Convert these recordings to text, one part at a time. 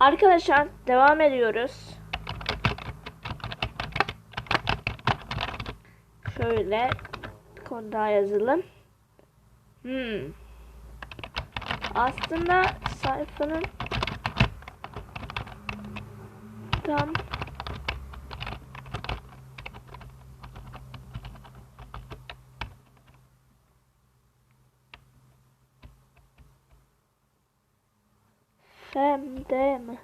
Arkadaşlar devam ediyoruz. Şöyle kod daha yazalım. Hmm. Aslında sayfanın tam Femde mi?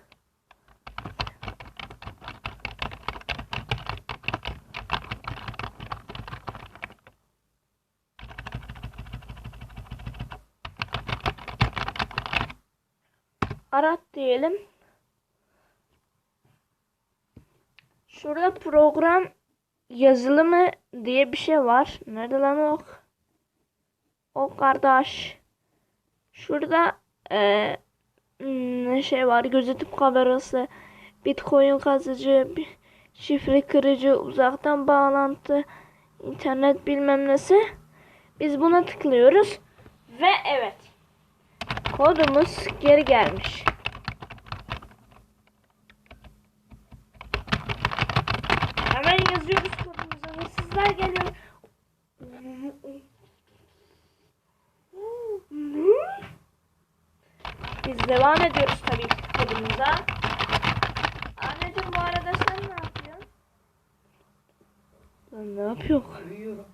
Arat diyelim. Şurada program yazılımı diye bir şey var. Nerede lan o? O kardeş. Şurada eee Hmm, şey var gözetim kamerası. Bitcoin kazıcı şifre kırıcı uzaktan bağlantı internet bilmem nesi. Biz buna tıklıyoruz ve evet kodumuz geri gelmiş Biz devam ediyoruz tabii ki kodumuza. Anneciğim bu arada sen ne yapıyorsun? Ben ne yapıyorum? Uyuyorum.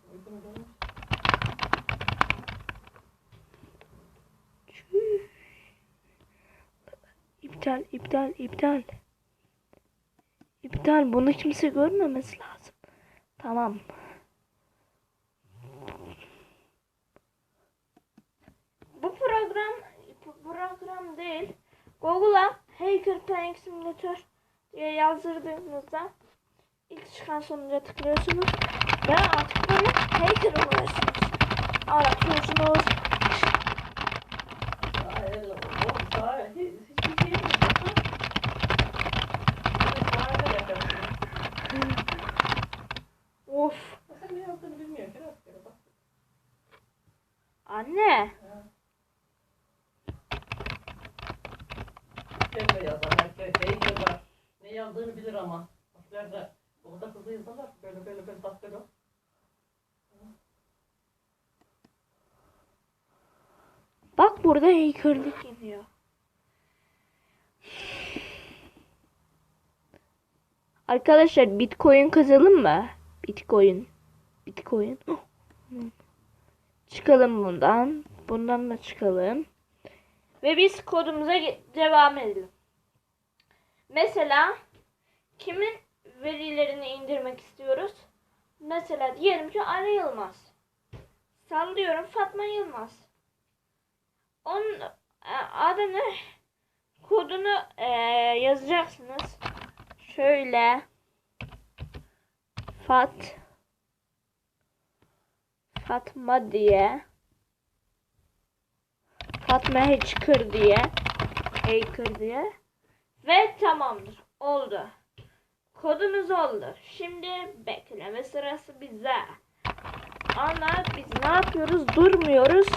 İptal, iptal, iptal. İptal. Bunu kimse görmemesi lazım. Tamam. Bu program bu program değil. Google'a Hacker Playing Simulator diye yazdırdığınızda ilk çıkan sonuca tıklıyorsunuz ve artık böyle hacker oluyorsunuz. Aratıyorsunuz. Daha el- o daha hiç- hiçbir şey yok. Daha ne yapıyorsun? Of. Sen ne yaptığını bilmiyorum. Biraz kere bak. Anne. Ha. Kelime yazar. Herkes şey yazar. Ne yazdığını bilir ama. Harflerde orada hızlı yazarlar. Böyle böyle böyle bak böyle. Bak burada hackerlık iniyor. Arkadaşlar Bitcoin kazalım mı? Bitcoin. Bitcoin. Çıkalım bundan. Bundan da çıkalım. Ve biz kodumuza devam edelim. Mesela kimin verilerini indirmek istiyoruz? Mesela diyelim ki Ali Yılmaz. Sallıyorum Fatma Yılmaz. Onun e, adını kodunu e, yazacaksınız. Şöyle Fat Fatma diye Fatma Hacker diye Hacker diye ve tamamdır. Oldu. Kodumuz oldu. Şimdi bekleme sırası bize. Ama biz ne yapıyoruz? Durmuyoruz.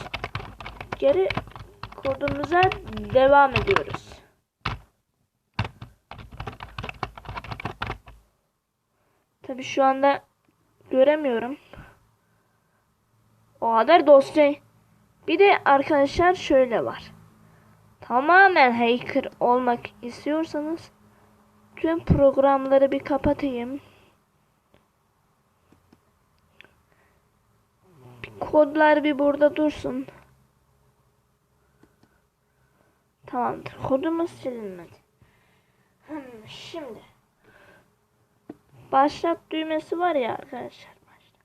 Geri kodumuza devam ediyoruz. Tabi şu anda göremiyorum. O kadar dosya. Bir de arkadaşlar şöyle var. Tamamen hacker olmak istiyorsanız tüm programları bir kapatayım. Bir kodlar bir burada dursun. Tamamdır. Kodumuz silinmedi. Hmm, şimdi başlat düğmesi var ya arkadaşlar. Başla.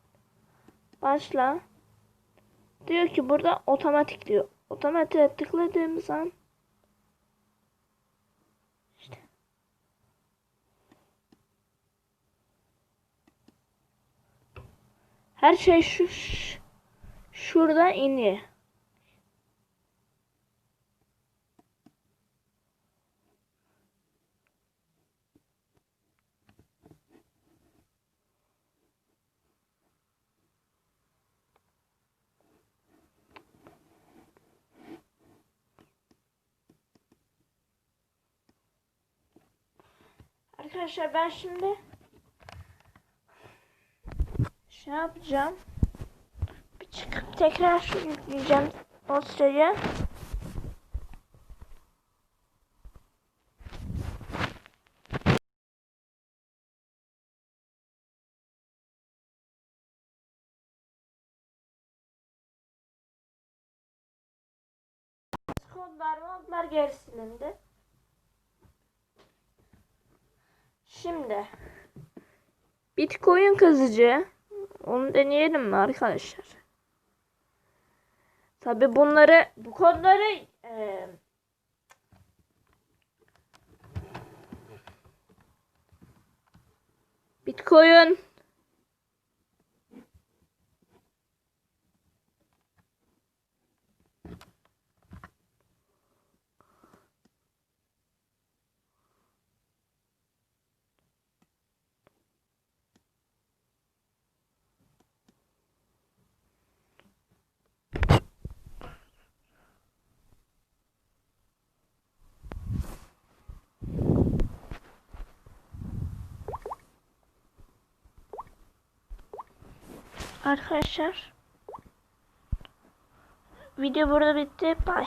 Başla. Diyor ki burada otomatik diyor. Otomatiğe tıkladığımız an Her şey şu şurada iniyor. Arkadaşlar ben şimdi şey yapacağım. Bir çıkıp tekrar yükleyeceğim dosyayı. Kodlar modlar geri silindi. Şimdi Bitcoin kazıcı. Onu deneyelim mi arkadaşlar? Tabi bunları bu kodları e, Bitcoin Arkadaşlar video burada bitti. Bye.